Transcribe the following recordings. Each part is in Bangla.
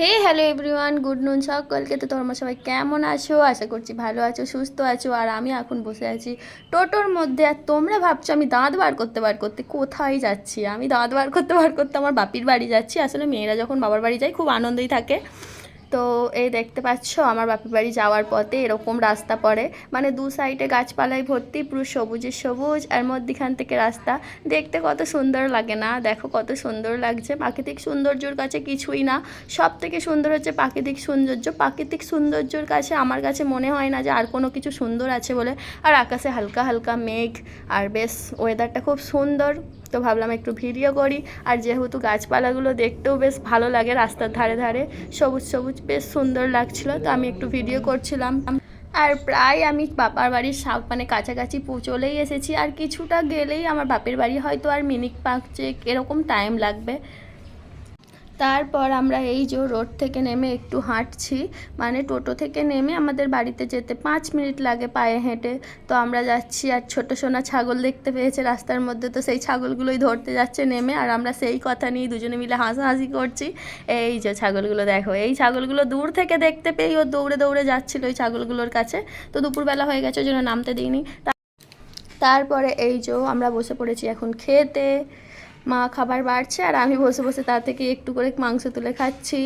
হে হ্যালো এভরিওয়ান, গুড নুন সকলকে। তো তোমরা সবাই কেমন আছো? আশা করছি ভালো আছো, সুস্থ আছো। আর আমি এখন বসে আছি টোটোর মধ্যে। আর তোমরা ভাবছ আমি দাঁত বার করতে বার করতে কোথায় যাচ্ছি? আমি দাঁত বার করতে বার করতে আমার বাপির বাড়ি যাচ্ছি। আসলে মেয়েরা যখন বাবার বাড়ি যায়, খুব আনন্দই থাকে। তো এই দেখতে পাচ্ছ, আমার বাপের বাড়ি যাওয়ার পথে এরকম রাস্তা পড়ে। মানে দু সাইডে গাছপালায় ভর্তি, পুরো সবুজে সবুজ, আর মধ্যিখান থেকে রাস্তা। দেখতে কত সুন্দর লাগে না? দেখো কত সুন্দর লাগছে। প্রাকৃতিক সৌন্দর্যর কাছে কিছুই না। সব থেকে সুন্দর হচ্ছে প্রাকৃতিক সৌন্দর্য। প্রাকৃতিক সৌন্দর্যর কাছে আমার কাছে মনে হয় না যে আর কোনো কিছু সুন্দর আছে বলে। আর আকাশে হালকা হালকা মেঘ, আর বেশ ওয়েদারটা খুব সুন্দর। তো ভাবলাম একটু ভিডিও করি। আর যেহেতু গাছপালাগুলো দেখতেও বেশ ভালো লাগে রাস্তার ধারে ধারে, সবুজ সবুজ বেশ সুন্দর লাগছিল, তো আমি একটু ভিডিও করছিলাম। আর প্রায় আমি বাপার বাড়ির সাপ মানে কাছাকাছি চলেই এসেছি। আর কিছুটা গেলেই আমার বাপের বাড়ি হয়তো আর মিনিট পাঁচেক এরকম টাইম লাগবে। তারপর আমরা এই যে রোড থেকে নেমে একটু হাঁটছি মানে টোটো থেকে নেমে আমাদের বাড়িতে যেতে পাঁচ মিনিট লাগে পায়ে হেঁটে। তো আমরা যাচ্ছি আর ছোট সোনা ছাগল দেখতে পেয়েছে রাস্তার মধ্যে, তো সেই ছাগলগুলোই ধরতে যাচ্ছে নেমে আর আমরা সেই কথা নিয়ে দুজনে মিলে হাসাহাসি করছি। এই যে ছাগলগুলো দেখো, এই ছাগলগুলো দূর থেকে দেখতে পেয়েই ও দৌড়ে দৌড়ে যাচ্ছিল ওই ছাগলগুলোর কাছে। তো দুপুরবেলা হয়ে গেছে, ওই জন্য নামতে দিইনি। তারপরে এই যে আমরা বসে পড়েছি এখন খেতে। মা খাবার বাড়ছে আর আমি বসে বসে তা থেকে একটু করে মাংস তুলে খাচ্ছি।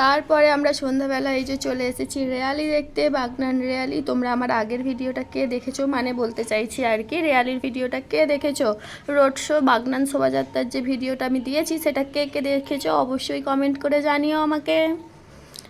তারপরে আমরা সন্ধ্যাবেলা এই যে চলে এসেছি রেয়ালি দেখতে, বাগনান রেয়ালি। তোমরা আমার আগের ভিডিওটা কে দেখেছ? মানে বলতে চাইছি আর কি, রেয়ালির ভিডিওটা কে দেখেছ? রোড শো, বাগনান শোভাযাত্রার যে ভিডিওটা আমি দিয়েছি, সেটা কে কে দেখেছ? অবশ্যই কমেন্ট করে জানিও আমাকে।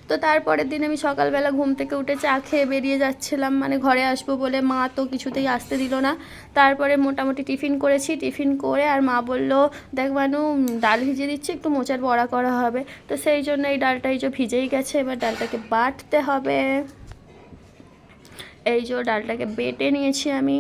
তো তারপরের দিন আমি সকালবেলা ঘুম থেকে উঠে চা খেয়ে বেরিয়ে যাচ্ছিলাম। মানে ঘরে আসব বলে মা তো কিছুতেই আসতে দিল না। তারপরে মোটামুটি টিফিন করেছি। টিফিন করে আর মা বলল, দেখ মানু ডাল ভিজিয়ে দিচ্ছি, একটু মোচার বড়া করা হবে। তো সেই জন্য এই ডালটা এই যে ভিজেই গেছে। এবার ডালটাকে বাটতে হবে। এই যে ডালটাকে বেটে নিয়েছি আমি।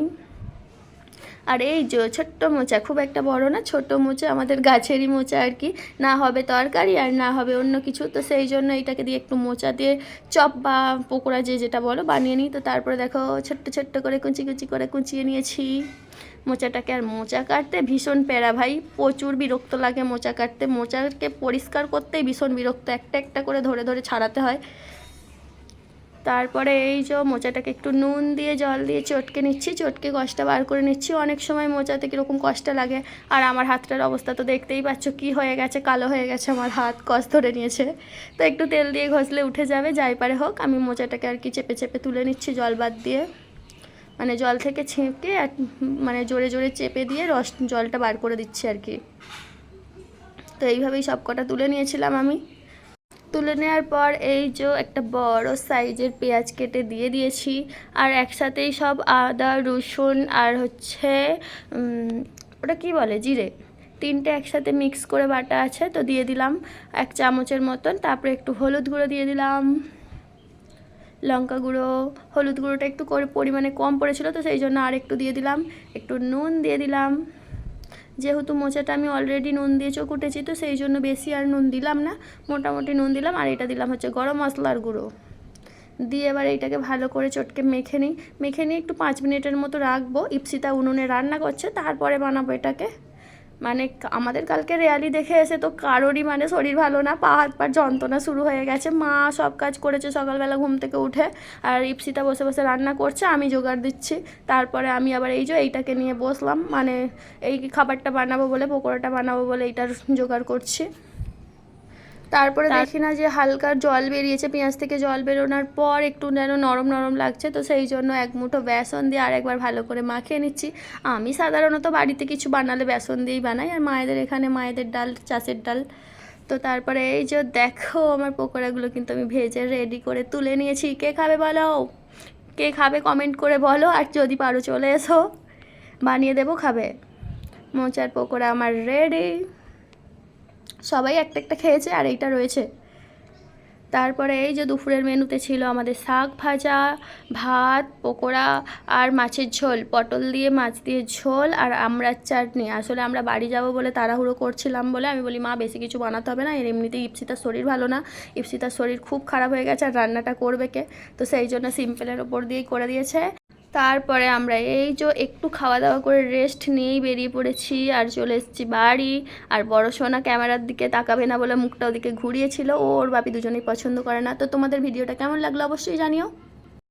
আর এই যে ছোট্ট মোচা, খুব একটা বড় না, ছোট মোচা, আমাদের গাছেরই মোচা আর কি। না হবে তরকারি আর না হবে অন্য কিছু, তো সেই জন্য এইটাকে দিয়ে একটু মোচা দিয়ে চপ বা পকোড়া যে যেটা বলো বানিয়ে নিই। তো তারপরে দেখো ছোট্ট ছোট্ট করে কুচি কুচি করে কুচিয়ে নিয়েছি মোচাটাকে। আর মোচা কাটতে ভীষণ প্যারা ভাই, প্রচুর বিরক্ত লাগে মোচা কাটতে। মোচাকে পরিষ্কার করতেই ভীষণ বিরক্ত, একটা একটা করে ধরে ধরে ছাড়াতে হয়। তারপরে এই যে মোচাটাকে একটু নুন দিয়ে, জল দিয়ে চটকে নিচ্ছি, চটকে কষটা বার করে নিচ্ছি। অনেক সময় মোচাতে কীরকম কষ্ট লাগে। আর আমার হাতটার অবস্থা তো দেখতেই পাচ্ছ কি হয়ে গেছে, কালো হয়ে গেছে, আমার হাত কষ ধরে নিয়েছে। তো একটু তেল দিয়ে ঘষলে উঠে যাবে, যাই পারে হোক। আমি মোচাটাকে আর কি চেপে চেপে তুলে নিচ্ছি জল বাদ দিয়ে। মানে জল থেকে ছেঁকে আর মানে জোরে জোরে চেপে দিয়ে রস জলটা বার করে দিচ্ছি আর কি। তো এইভাবেই সব কটা তুলে নিয়েছিলাম আমি। তুলে নেওয়ার পর এই যে একটা বড় সাইজের পেঁয়াজ কেটে দিয়ে দিয়েছি। আর একসাথেই সব আদা, রসুন আর হচ্ছে ওটা কি বলে? জিরে। তিনটে একসাথে মিক্স করে বাটা আছে, তো দিয়ে দিলাম এক চামচের মতন। তারপরে একটু হলুদ গুঁড়ো দিয়ে দিলাম। লঙ্কা গুঁড়ো, হলুদ গুঁড়োটা একটু করে পরিমাণে কম পড়েছিল, তো সেই জন্য আর একটু দিয়ে দিলাম। একটু নুন দিয়ে দিলাম। যেহেতু মোচাটা আমি অলরেডি নুন দিয়ে চকুটেছি, তো সেই জন্য বেশি আর নুন দিলাম না। মোটামুটি নুন দিলাম, আর এটা দিলাম হচ্ছে গরম মশলার গুঁড়ো। দিয়ে এবার এইটাকে ভালো করে চটকে মেখে নিই। মেখে নিয়ে একটু পাঁচ মিনিটের মতো রাখব। ইপসিতা উনুনে রান্না করছে, তারপরে বানাবো এটাকে। মানে আমাদের কালকে রেয়ালি দেখে এসে তো কারোরই মানে শরীর ভালো না, পা হাত পার যন্ত্রণা শুরু হয়ে গেছে। মা সব কাজ করেছে সকালবেলা ঘুম থেকে উঠে আর ইপসিতা বসে বসে রান্না করছে, আমি জোগাড় দিচ্ছি। তারপরে আমি আবার এই যে এইটাকে নিয়ে বসলাম মানে এই খাবারটা বানাবো বলে, পকোড়াটা বানাবো বলে এইটার জোগাড় করছি। তারপরে দেখি না যে হালকা জল বেরিয়েছে পেঁয়াজ থেকে জল বেরোনোর পর একটু যেন নরম নরম লাগছে তো সেই জন্য এক মুঠো বেসন দিয়ে আরেকবার ভালো করে মাখিয়ে নিচ্ছি। আমি সাধারণত বাড়িতে কিছু বানালে বেসন দিয়েই বানাই আর মায়েদের এখানে মায়েদের ডাল চাষের ডাল। তো তারপরে এই যে দেখো আমার পকোড়াগুলো কিন্তু আমি ভেজে রেডি করে তুলে নিয়েছি। কে খাবে বলো? কে খাবে কমেন্ট করে বলো আর যদি পারো চলে এসো। বানিয়ে দেবো খাবে। মোচার পকোড়া আমার রেডি সবাই একটা একটা খেয়েছে আর এইটা রয়েছে। তারপরে এই যে দুপুরের মেনুতে ছিল আমাদের শাক ভাজা, ভাত, পকোড়া আর মাছের ঝোল। পটল দিয়ে, মাছ দিয়ে ঝোল আর আমড়ার চাটনি। আসলে আমরা বাড়ি যাব বলে তাড়াহুড়ো করছিলাম বলে আমি বলি, মা, বেশি কিছু বানাতে হবে না। এর এমনিতেই ইপসিতার শরীর ভালো না। ইপসিতার শরীর খুব খারাপ হয়ে গেছে আর রান্নাটা করবে কে? তো সেই জন্য সিম্পলের ওপর দিয়েই করে দিয়েছে। তারপরে আমরা এই যে একটু খাওয়া দাওয়া করে রেস্ট নিয়েই বেরিয়ে পড়েছি আর চলে এসেছি বাড়ি। আর বড় সোনা ক্যামেরার দিকে তাকাবে না বলে মুখটা ওদিকে ঘুরিয়েছিল। ও ওর বাপি দুজনেই পছন্দ করে না। তো তোমাদের ভিডিওটা কেমন লাগল অবশ্যই জানিও।